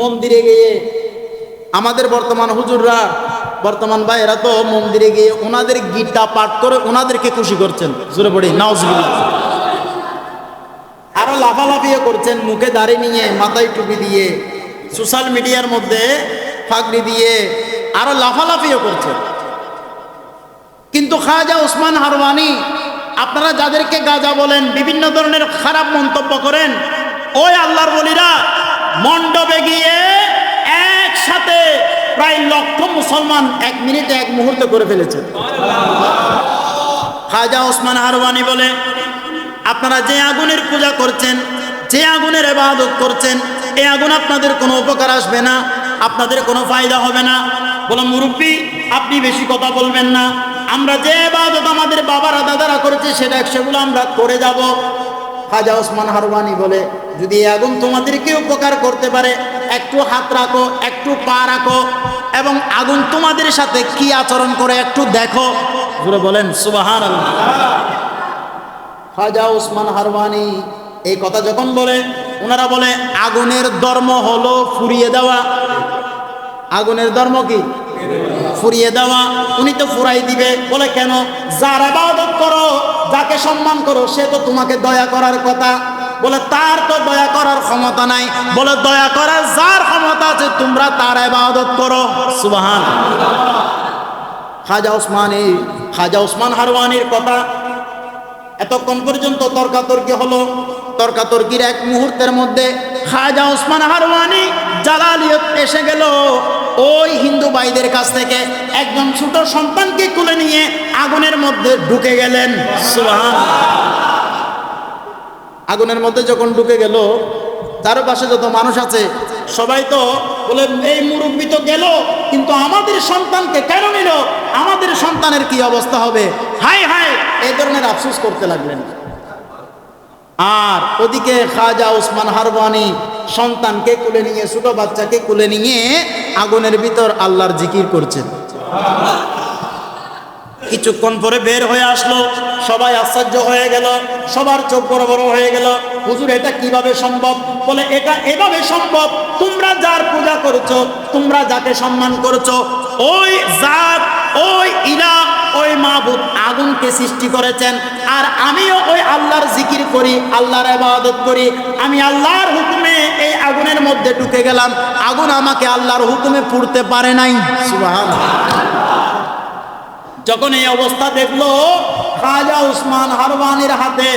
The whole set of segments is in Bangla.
মন্দিরে গিয়ে আমাদের বর্তমান হুজুররা, বর্তমান ভাইয়েরা তো মন্দিরে গিয়ে ওনাদের গীতা পাঠ করে ওনাদেরকে খুশি করছেন। জোরে পড়ি, নাউজবিল্লাহ। আরও লাফালাফিও করছেন, মুখে দাড়ি নিয়ে, মাথায় টুপি দিয়ে, সোশ্যাল মিডিয়ার মধ্যে ফাগড়ি দিয়ে, আরও লাফালাফিও করছেন। কিন্তু খাজা ওসমান হারওয়ানি, আপনারা যাদেরকে গাজা বলেন, বিভিন্ন ধরনের খারাপ মন্তব্য করেন, ওই আল্লাহর বলিরা মণ্ডপে গিয়ে একসাথে প্রায় লক্ষ মুসলমান এক মিনিটে এক মুহূর্তে করে ফেলেছে। খাজা ওসমান হারওয়ানি বলে, আপনারা যে আগুনের পূজা করছেন, যে আগুনের এবাদত করছেন এই আগুন আপনাদের কোনো উপকার আসবে না, আপনাদের কোনো ফায়দা হবে না। বলো, মুরব্বী, আপনি বেশি কথা বলবেন না। আমরা যে এবাদত আমাদের বাবারা, দাদারা করেছে, সেটা সেগুলো আমরা করে যাব। খাজা ওসমান হারবানি বলে, যদি আগুন তোমাদেরকে উপকার করতে পারে, একটু হাত রাখো, একটু পা রাখো এবং আগুন তোমাদের সাথে কি আচরণ করে একটু দেখো। জুড়ে বলেন সুবাহান খাজা ওসমান হারবানি এই কথা যখন বলে ওনারা বলে, আগুনের ধর্ম হলো ফুরিয়ে দেওয়া। আগুনের ধর্ম কি? ফুরিয়ে দেওয়া। উনি তো ফুরাই দিবে। বলে, কেন? যার আবাদত করো যাকে সম্মান করো, সে তো তোমাকে দয়া করার কথা। বলে, তার তো দয়া করার ক্ষমতা নাই। বলে, দয়া করার যার ক্ষমতা আছে, তোমরা তার আবাদত করো। সুবাহান। খাজা ওসমানী, খাজা ওসমান হারওয়ানির কথা এতক্ষণ পর্যন্ত তর্কাতর্কি হলো। তর্কাতর্কির এক মুহূর্তের মধ্যে খাজা ওসমান হারওয়ানি জালালিয়ত এসে গেল। ওই হিন্দু ভাইদের কাছ থেকে একজন ছোট সন্তানকে কুলে নিয়ে আগুনের মধ্যে ঢুকে গেলেন। আগুনের মধ্যে যখন ঢুকে গেল, তার পাশে যত মানুষ আছে, সবাই তো বলে, এই মুরব্বী তো গেল, কিন্তু আমাদের সন্তানকে কেন নিল? আমাদের সন্তানের কি অবস্থা হবে? হাই হাই এই ধরনের আফসোস করতে লাগলেন। আর ওদিকে খাজা ওসমান হারবানি সন্তানকে কুলে নিয়ে, ছোট বাচ্চাকে কুলে নিয়ে আগুনের ভিতর আল্লাহর জিকির করছেন। কিছুক্ষণ পরে বের হয়ে আসলো, সবাই আশ্চর্য হয়ে গেল, সবার চোখ বড় বড় হয়ে গেল, হুজুর, এটা কীভাবে সম্ভব? বলে, এটা এভাবে সম্ভব, তোমরা যার পূজা করেছ, তোমরা যাকে সম্মান করেছ, ওই জাত, ওই ইলা, ওই মাহবুদ আগুনকে সৃষ্টি করেছেন, আর আমিও ওই আল্লাহর জিকির করি, আল্লাহর ইবাদত করি, আমি আল্লাহর হুকুমে আগুনের মধ্যে ঢুকে গেলাম। আগুন আমাকে আল্লাহর হুকুমে পুড়তে পারে নাই। যখন এই অবস্থা দেখল, খাজা উসমান হারওয়ানির হাতে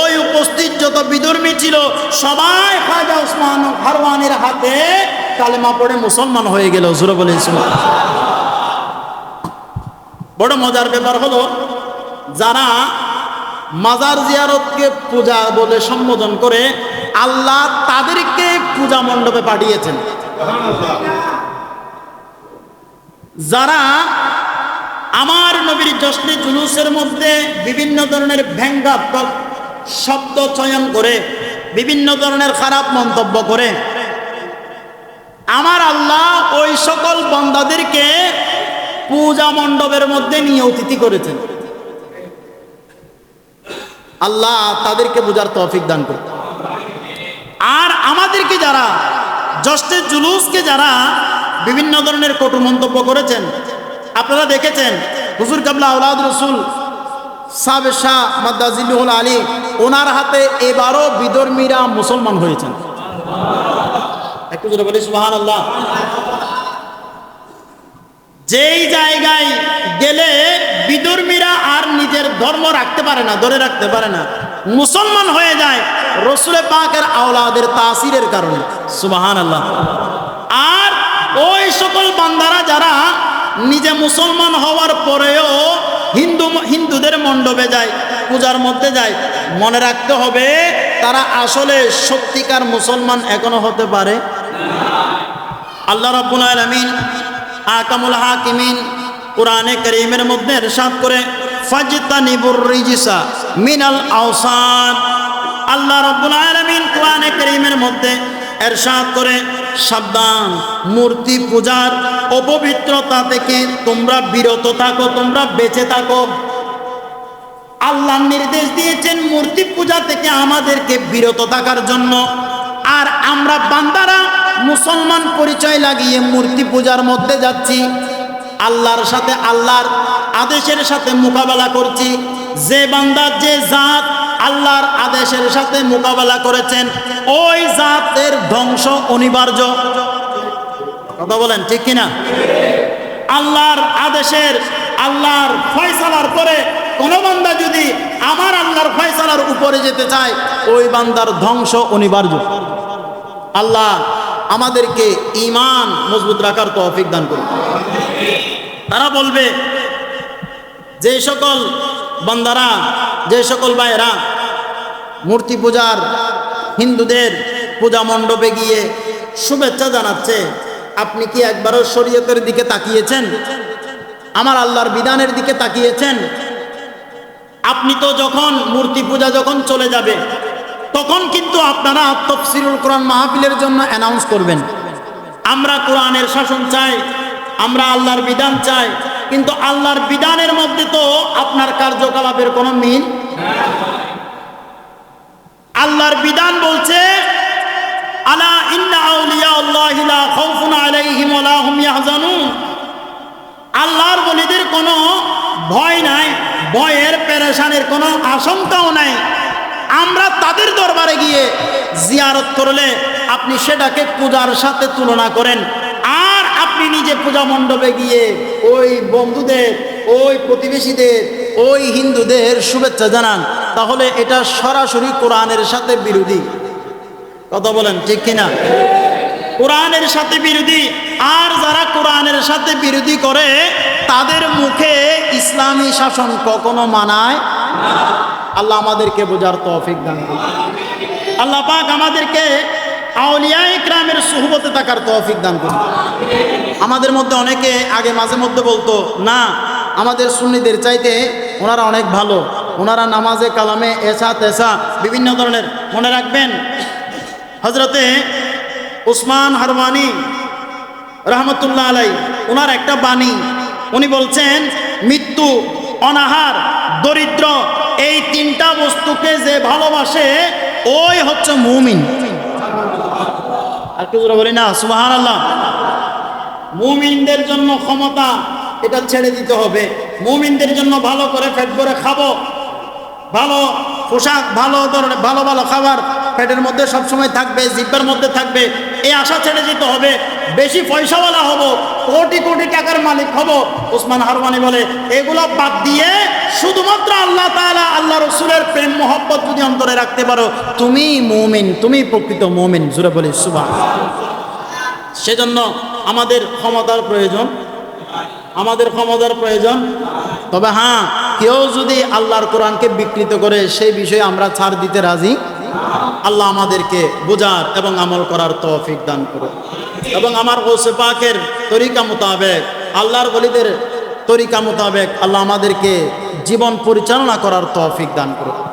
ওই উপস্থিত যত বিধর্মী ছিল, সবাই খাজা উসমান হারওয়ানির হাতে কালেমা পড়ে মুসলমান হয়ে গেল। জুড়ে বলেছিল বড় মজার ব্যাপার হলো, যারা মাজার জিয়ারতকে পূজা বলে সম্বোধন করে, আল্লাহ তাদেরকে পূজা মণ্ডপে পাঠিয়েছেন। যারা আমার নবীর জশ্নে জুলুসের মধ্যে বিভিন্ন ধরনের ব্যঙ্গাত্মক শব্দ চয়ন করে, বিভিন্ন ধরনের খারাপ মন্তব্য করে, আমার আল্লাহ ওই সকল বন্দাদেরকে পূজা মণ্ডপের মধ্যে নিয়ে অতিথি করেছেন। আল্লাহ তাদেরকে বোঝার তৌফিক দান করতে আর আমাদেরকে যারা জষ্টের জুলুসকে যারা বিভিন্ন ধরনের কটু মন্তব্য করেছেন, আপনারা দেখেছেন, হুজুর কাবলা আউলাদ রসুল সাবে শাহ মাদ্দাজিল্লুল আলী, ওনার হাতে এবারও বিধর্মীরা মুসলমান হয়েছেন। আল্লাহ যেই জায়গায় গেলে বিধর্মীরা আর নিজের ধর্ম রাখতে পারে না, ধরে রাখতে পারে না, মুসলমান হয়ে যায় রসুলে পাকের আওলাদের তাসিরের কারণে। সুবাহান আল্লাহ আর ওই সকল বান্দারা যারা নিজে মুসলমান হওয়ার পরেও হিন্দু হিন্দুদের মণ্ডপে যায়, পূজার মধ্যে যায়, মনে রাখতে হবে তারা আসলে সত্যিকার মুসলমান এখনও হতে পারে। আল্লাহ রাব্বুল আলামিন আকামুল হাকিমিন কোরআনে করিমের মধ্যে এরশাদ করে ফাজিতা ফাজতানিবুর রিজিসা মিনাল আওসান। আল্লাহ রাব্বুল আলামিন কোরআনে করিমের মধ্যে এরশাদ করে, সাবধান, মূর্তি পূজার অপবিত্রতা থেকে তোমরা বিরত থাকো, তোমরা বেঁচে থাকো। আল্লাহ নির্দেশ দিয়েছেন মূর্তি পূজা থেকে আমাদেরকে বিরত থাকার জন্য। আর আমরা বান্দারা মুসলমান পরিচয় লাগিয়ে মূর্তি পূজার মধ্যে যাচ্ছি। আল্লাহর সাথে আল্লাহর আদেশের সাথে মোকাবেলা করছি। যে বান্দার যে জাত আল্লাহর আদেশের সাথে মোকাবেলা করেছেন। ওই জাতের ধ্বংস অনিবার্য। কথা বলেন, ঠিক কিনা? আল্লাহর আদেশের, আল্লাহর ফয়সালার পরে কোন বান্দা যদি আমার আল্লাহর ফয়সালার উপরে যেতে চায়, ওই বান্দার ধ্বংস অনিবার্য। আল্লাহ আমাদেরকে ইমান মজবুত রাখার তৌফিক দান করুন। তারা বলবে, যে সকল বান্দারা, যে সকল ভাইয়েরা মূর্তি পূজার হিন্দুদের পূজা মণ্ডপে গিয়ে শুভেচ্ছা জানাচ্ছে, আপনি কি একবারও শরীয়তের দিকে তাকিয়েছেন? আমার আল্লাহর বিধানের দিকে তাকিয়েছেন? আপনি তো যখন মূর্তি পূজা যখন চলে যাবে, তখন কিন্তু আপনারা তফসিরুল কোরআন মাহফিলের জন্য অ্যানাউন্স করবেন। আমরা কোরআনের শাসন চাই, আমরা আল্লাহর বিধান চাই কিন্তু আল্লাহর বিধানের মধ্যে তো আপনার কার্যকলাপের কোনো মিল? আল্লাহর বিধান বলছে, আলা ইন্না আউলিয়া আল্লাহি লা খাউফুন আলাইহিম আল্লাহর বলিদের কোনো ভয় নাই, ভয়ের, পেরেশানের কোনো আশঙ্কাও নাই। আমরা তাদের দরবারে গিয়ে জিয়ারত করলে আপনি সেটাকে পূজার সাথে তুলনা করেন। আপনি নিজে পূজা মণ্ডপে গিয়ে ওই বন্ধুদের, ওই প্রতিবেশীদের, ওই হিন্দুদের শুভেচ্ছা জানান। তাহলে এটা সরাসরি কোরআনের সাথে বিরোধী। কথা বলেন, ঠিক কিনা? কোরআনের সাথে বিরোধী। আর যারা কোরআনের সাথে বিরোধী করে, তাদের মুখে ইসলামী শাসন কখনো মানায় আল্লাহ আমাদেরকে বোঝার তৌফিক দান করুন। আল্লাহ পাক আমাদেরকে আউলিয়া সুহবতে থাকার তৌফিক দান করুন আমাদের মধ্যে অনেকে আগে মাঝে মধ্যে বলতো, না, আমাদের সুন্নিদের চাইতে ওনারা অনেক ভালো। ওনারা নামাজে, কালামে, এসা, তেসা, বিভিন্ন ধরনের। মনে রাখবেন হজরতে উসমান হারমানি রহমতুল্লাহ আলাই ওনার একটা বাণী। উনি বলছেন, মৃত্যু অনাহার, দরিদ্র, এই তিনটা বস্তুকে যে ভালোবাসে, ওই হচ্ছে মুমিন। আর জোরে বলি, না সুবাহান আল্লাহ মুমিনদের জন্য ক্ষমতা এটা ছেড়ে দিতে হবে। মুমিনদের জন্য ভালো করে ফ্যাট করে খাব। ভালো পোশাক, ভালো ধরনের, ভালো ভালো খাবার পেটের মধ্যে সবসময় থাকবে, জিব্বার মধ্যে থাকবে। এই আশা ছেড়ে দিতে হবে। বেশি পয়সাওয়ালা হব মালিক হব। হারমানি বলে, এগুলো বাদ দিয়ে শুধুমাত্র আল্লাহ তাআলা, আল্লাহ রসুলের প্রেম, মোহব্বত যদি অন্তরে রাখতে পারো, তুমি মুমিন, তুমি প্রকৃত মুমিন। জুড়ে সেজন্য আমাদের ক্ষমতার প্রয়োজন, আমাদের ক্ষমতার প্রয়োজন। তবে হ্যাঁ কেউ যদি আল্লাহর কোরআনকে বিকৃত করে, সেই বিষয়ে আমরা ছাড় দিতে রাজি। আল্লাহ আমাদেরকে বোঝার এবং আমল করার তৌফিক দান করুন এবং আমার ওসে পাকের তরিকা মোতাবেক আল্লাহর বলিদের তরিকা মোতাবেক আল্লাহ আমাদেরকে জীবন পরিচালনা করার তৌফিক দান করুন।